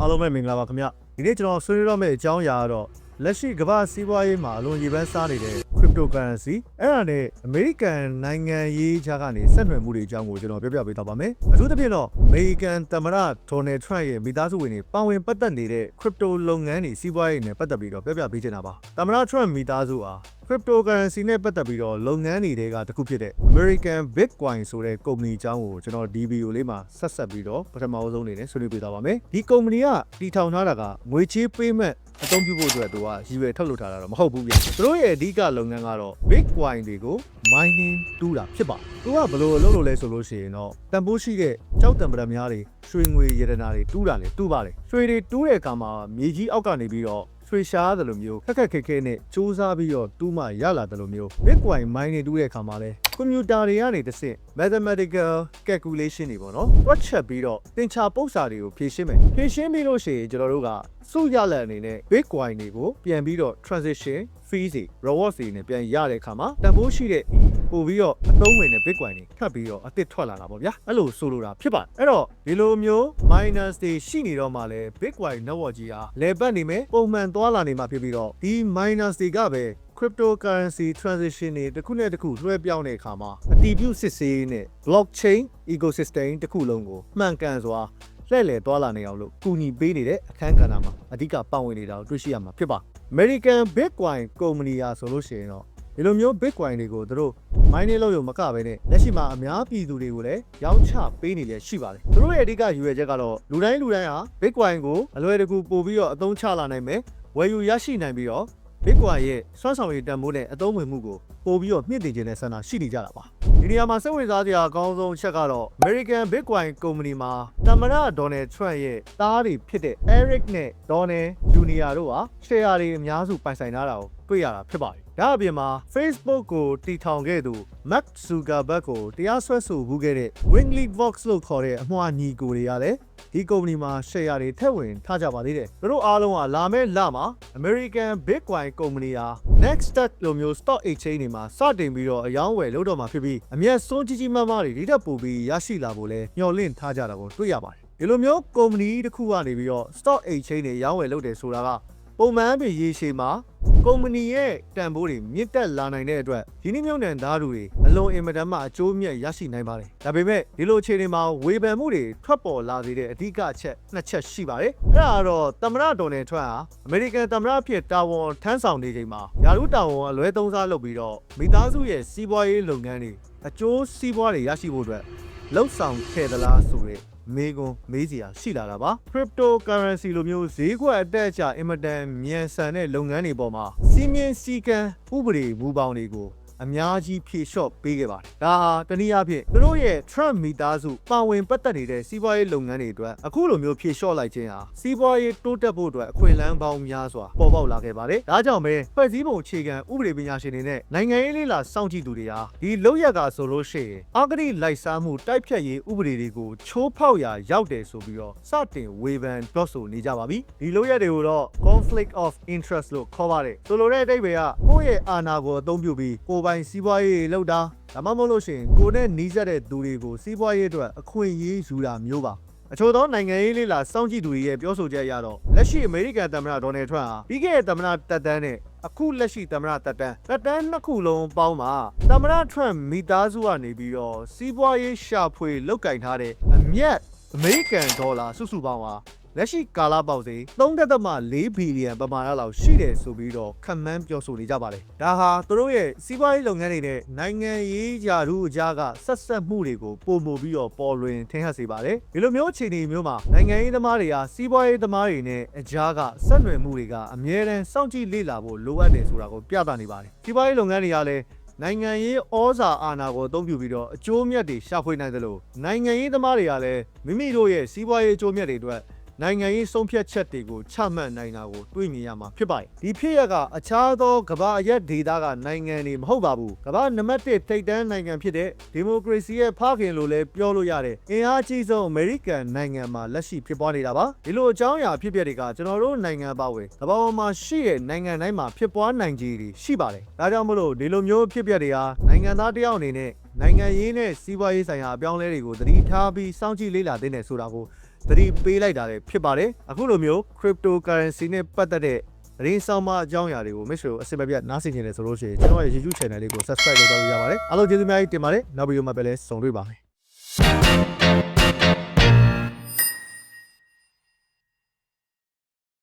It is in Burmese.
အားလုံးပဲမင်္ဂလာပါခင်ဗျဒီနေ့ကျွန်တော်ဆွေးနွေးတော့မယ့်အကြောင်းအရာကတော့လက်ရှိကမ္ဘာစီးပွားရေးမှာအလွန်ရေပန်းစားနေတဲ့ cryptocurrency အဲ့ဒါနဲ့ American နိုင်ငံရေးခြားကနေဆက်နွယ်မှုတွေအကြောင်းကိုကျွန်တော်ပြောပြပေးသွားပါမယ်အထူးသဖြင့်တော့ American သမ္မတ Donald Trump ရဲ့မိသားစုဝင်တွေပါဝင်ပတ်သက်နေတဲ့ crypto လုပ်ငန်းတွေစီးပွားရေးနဲ့ပတ်သက်ပြီးတော့ပြောပြပေးချင်တာပါသမ္မတ Trump မိသားစုဟာ cryptocurrency နဲ့ပတ်သက်ပြီးတော့လုပ်ငန်းတွေတွေကတစ်ခုဖြစ်တဲ့ American Bitcoin ဆိုတဲ့ကုမ္ပဏီအကြောင်းကိုကျွန်တော်ဒီဗီဒီယိုလေးမှာဆက်ဆက်ပြီးတော့ပထမအဆုံးအနေနဲ့ဆွေးနွေးပေးသွားပါမယ်ဒီကုမ္ပဏီကတည်ထောင်ထားတာကငွေချေးပေးမဲ့အသုံးပြုဖို့အတွက်သူကရည်ရွယ်ထုတ်လုပ်ထားတာတော့မဟုတ်ဘူးဗျသူတို့ရဲ့အဓိကလုပ်ငန်းကတော့ Bitcoin တွေကို mining တူးတာဖြစ်ပါသူကဘယ်လိုလုပ်လို့လဲဆိုလို့ရှိရင်တော့တန်ဖိုးရှိတဲ့ကြောက်တံပရများတွေရွှေငွေရတနာတွေတူးတာလေတူးပါလေရွှေတွေတူးတဲ့အခါမှာမြေကြီးအောက်ကနေပြီးတော့ ဆွေရှားတယ်လို့မျိုးခက်ခက်ခဲခဲနဲ့စူးစမ်းပြီးတော့တူးမှရလာတယ်လို့မျိုး Bitcoin mine နေတူးတဲ့အခါမှာလဲကွန်ပျူတာတွေကနေတစ်ဆင့် mathematical calculation တွေပေါ့နော်တွက်ချက်ပြီးတော့သင်္ချာပု္ပ္ပစာတွေကိုဖြည့်ရှင်းမယ်ဖြည့်ရှင်းပြီးလို့ရှိရင်ကျွန်တော်တို့ကစုရလက်အနေနဲ့ Bitcoin တွေကိုပြန်ပြီးတော့ transition fees တွေ rewards တွေနဲ့ပြန်ရတဲ့အခါမှာတန်ဖိုးရှိတဲ့ ပို့ပြီးတော့အသုံးဝင်တဲ့ Bitcoin တွေထပ်ပြီးတော့အသစ်ထွက်လာတာပေါ့ဗျာအဲ့လိုဆိုလိုတာဖြစ်ပါတယ်အဲ့တော့ဒီလိုမျိုး miners တွေရှိနေတော့မှလဲ Bitcoin network ကြီးဟာလဲပတ်နေမယ်ပုံမှန်သွားလာနေမှာဖြစ်ပြီးတော့ဒီ miners တွေကပဲ cryptocurrency transition တွေတစ်ခုနဲ့တစ်ခုလွှဲပြောင်းတဲ့အခါမှာအတည်ပြုစစ်ဆေးရေးနဲ့ blockchain ecosystem တစ်ခုလုံးကိုမှန်ကန်စွာလှည့်လည်သွားလာနေအောင်လို့ကူညီပေးနေတဲ့အခန်းကဏ္ဍမှာအဓိကပါဝင်နေတာကိုတွေ့ရှိရမှာဖြစ်ပါ American Bitcoin ကုမ္ပဏီဟာဆိုလို့ရှိရင်တော့ ဒီလိုမျိုး Bitcoin တွေကိုသူတို့ mining လုပ်ရုံမကပဲနဲ့လက်ရှိမှာအများပြည်သူတွေကိုလည်းရောင်းချပေးနေလည်းရှိပါတယ်သူတို့ရဲ့အဓိကရည်ရွယ်ချက်ကတော့လူတိုင်းလူတိုင်းဟာ Bitcoin ကိုအလွယ်တကူပို့ပြီးတော့အသုံးချလာနိုင်မယ်ဝယ်ယူရရှိနိုင်ပြီးတော့ Bitcoin ရဲ့စွမ်းဆောင်ရည်တန်ဖိုးနဲ့အသုံးဝင်မှုကို ပို့ပြီးတော့မြင့်တင်ခြင်းနဲ့ဆန္ဒရှိနေကြတာပါဒီနေရာမှာစိတ်ဝင်စားစရာအကောင်းဆုံးအချက်ကတော့ American Bitcoin ကုမ္ပဏီမှာတမရ Donald Trump ရဲ့သားတွေဖြစ်တဲ့ Eric နဲ့ Donald Jr. တို့ဟာ share တွေအများစုပိုင်ဆိုင်ထားတာကိုတွေ့ရတာဖြစ်ပါတယ်ဒါအပြင်မှာ Facebook ကိုတည်ထောင်ခဲ့သူ Mark Zuckerberg ကိုတရားစွဲဆိုမှုခဲ့တဲ့ Wingley Vox လို့ခေါ်တဲ့အမွှာညီကိုတွေကလည်းဒီကုမ္ပဏီမှာ share တွေထည့်ဝင်ထားကြပါသေးတယ်။သူတို့အားလုံးကလာမယ့်လမှာ American Bitcoin ကုမ္ပဏီဟာ Next Step လိုမျိုး stock exchange တွေမှာစတင်ပြီးတော့အယောင်းဝယ်လုပ်တော့မှာဖြစ်ပြီးအမျက်ဆုံးကြီးကြီးမားမားတွေဒီတက်ပို့ပြီးရရှိလာဖို့လဲညှော်လင့်ထားကြတာကိုတွေ့ရပါတယ်။ဒီလိုမျိုးကုမ္ပဏီတစ်ခုကနေပြီးတော့ stock exchange တွေရောင်းဝယ်လုပ်တယ်ဆိုတာက ပုံမှန်ပဲရေရှည်မှာကုမ္ပဏီရဲ့တန်ဖိုးတွေမြင့်တက်လာနိုင်တဲ့အတွက်ဒီနေ့မြုံနှံသားတွေအလွန်အင်မတန်မှအကျိုးမြတ်ရရှိနိုင်ပါတယ်။ဒါပေမဲ့ဒီလိုအခြေအနေမှာဝေဖန်မှုတွေထွက်ပေါ်လာစေတဲ့အဓိကအချက်နှစ်ချက်ရှိပါတယ်။အဲ့ဒါကတော့သမ္မတဒေါ်နယ်ထရန့်ဟာအမေရိကန်သမ္မတဖြစ်တာဝန်ထမ်းဆောင်နေချိန်မှာယာရုတာဝန်အလွဲသုံးစားလုပ်ပြီးတော့မိသားစုရဲ့စီးပွားရေးလုပ်ငန်းတွေအကျိုးစီးပွားတွေရရှိဖို့အတွက်လှုပ်ဆောင်ခဲ့သလားဆိုတဲ့ မေကွန်မေးစရာရှိလာတာပါ cryptocurrency လိုမျိုးဈေးကွက်အတက်အကျအင်မတန်မြန်ဆန်တဲ့လုပ်ငန်းတွေပေါ်မှာစီးမြင်စည်းကမ်းဥပဒေမူပေါင်းတွေကို အများကြီးဖြေလျှော့ပေးခဲ့ပါတယ်။ဒါဟာတနည်းအားဖြင့်သူတို့ရဲ့ Trump မိသားစုပါဝင်ပတ်သက်နေတဲ့စီးပွားရေးလုပ်ငန်းတွေအတွက်အခုလိုမျိုးဖြေလျှော့လိုက်ခြင်းဟာစီးပွားရေးတိုးတက်ဖို့အတွက်အခွင့်အလမ်းပေါင်းများစွာပေါ်ပေါက်လာခဲ့ပါတယ်။ဒါကြောင့်ပဲဖွဲ့စည်းပုံအခြေခံဥပဒေပညာရှင်တွေနဲ့နိုင်ငံရေးလေးလာစောင့်ကြည့်သူတွေဟာဒီလောက်ရကဆိုလို့ရှိရင်အဂတိလိုက်စားမှုတိုက်ဖြတ်ရေးဥပဒေတွေကိုချိုးဖောက်ရာရောက်တယ်ဆိုပြီးတော့စတင်ဝေဖန်ပြောဆိုနေကြပါပြီ။ဒီလောက်ရတွေကိုတော့ conflict of interest လို့ခေါ်ပါတယ်။ဆိုလိုတဲ့အဓိပ္ပာယ်ကကိုယ့်ရဲ့အာဏာကိုအသုံးပြုပြီးကိုယ်ပိုင်စီးပွားရေးလုပ်တာဒါမှမဟုတ်လို့ရှိရင်ကိုယ်နဲ့နှီးစပ်တဲ့သူတွေကိုစီးပွားရေးအတွက်အခွင့်အရေးယူတာမျိုးပါအချို့သောနိုင်ငံရေးလေးလာစောင့်ကြည့်သူတွေရဲ့ပြောဆိုချက်အရတော့လက်ရှိအမေရိကန်သမ္မတဒေါ်နယ်ထရန့်ဟာပြီးခဲ့တဲ့သမ္မတတက်တန်းနဲ့အခုလက်ရှိသမ္မတတက်တန်းတက်တန်းနှစ်ခုလုံးပေါင်းမှာသမ္မတထရန့်မိသားစုကနေပြီးတော့စီးပွားရေးရှာဖွေလုတ်ကင်ထားတဲ့အမြတ်အမေရိကန်ဒေါ်လာစုစုပေါင်းဟာ လက်ရှိကာလပေါက်စီ3.4ဘီလီယံပမာဏလောက်ရှိတယ်ဆိုပြီးတော့ခန့်မှန်းပြောဆိုနေကြပါတယ်။ဒါဟာသူတို့ရဲ့စီးပွားရေးလုပ်ငန်းတွေနဲ့နိုင်ငံရေးဂျာတို့အကြားကဆက်ဆက်မှုတွေကိုပုံမပြီးတော့ပေါ်လွင်ထင်ဟပ်စေပါတယ်။ဒီလိုမျိုးအခြေအနေမျိုးမှာနိုင်ငံရေးသမားတွေဟာစီးပွားရေးသမားတွေနဲ့အကြားကဆက်နွယ်မှုတွေကအမြဲတမ်းစောင့်ကြည့်လေ့လာဖို့လိုအပ်တယ်ဆိုတာကိုပြသနေပါတယ်။စီးပွားရေးလုပ်ငန်းတွေကလည်းနိုင်ငံရေးဩဇာအာဏာကိုအသုံးပြုပြီးတော့အကျိုးမြတ်တွေရှာဖွေနိုင်သလိုနိုင်ငံရေးသမားတွေကလည်းမိမိတို့ရဲ့စီးပွားရေးအကျိုးမြတ်တွေအတွက် နိုင်ငံရေးဆုံးဖြတ်ချက်တွေကိုချမှတ်နိုင်တာကိုတွေ့မြင်ရမှာဖြစ်ပါတယ်။ဒီဖြစ်ရကအခြားသောကမ္ဘာအရက်ဒေသကနိုင်ငံတွေမဟုတ်ပါဘူး။ကမ္ဘာနံပါတ်1ထိပ်တန်းနိုင်ငံဖြစ်တဲ့ဒီမိုကရေစီရဲ့ဖခင်လို့လည်းပြောလို့ရတဲ့အင်အားကြီးဆုံးအမေရိကန်နိုင်ငံမှာလက်ရှိဖြစ်ပွားနေတာပါ။ဒီလိုအကြောင်းအရာဖြစ်ပျက်တွေကကျွန်တော်တို့နိုင်ငံပါဝင်ကမ္ဘာပေါ်မှာရှိတဲ့နိုင်ငံတိုင်းမှာဖြစ်ပွားနိုင်ခြေတွေရှိပါတယ်။ဒါကြောင့်မလို့ဒီလိုမျိုးဖြစ်ပျက်တွေဟာနိုင်ငံသားတစ်ယောက်အနေနဲ့ နိုင်ငံရေးနဲ့စီးပွားရေးဆိုင်ရာအပြောင်းအလဲတွေကိုသတိထားပြီးစောင့်ကြည့်လေ့လာသင့်တယ်ဆိုတာကိုသတိပေးလိုက်တာလည်းဖြစ်ပါတယ်အခုလိုမျိုး cryptocurrency နဲ့ပတ်သက်တဲ့သတင်းဆောင်မအကြောင်းအရာတွေကို Mitch တို့အစင်မပြတ်နားဆင်နေတယ်ဆိုလို့ရှိရင်ကျွန်တော်ရဲ့ YouTube channel လေးကို subscribe လုပ်သွားလို့ရပါတယ်အားလုံးကျေးဇူးအများကြီးတင်ပါတယ်နောက်ဗီဒီယိုမှာပဲလဲဆုံတွေ့ပါမယ်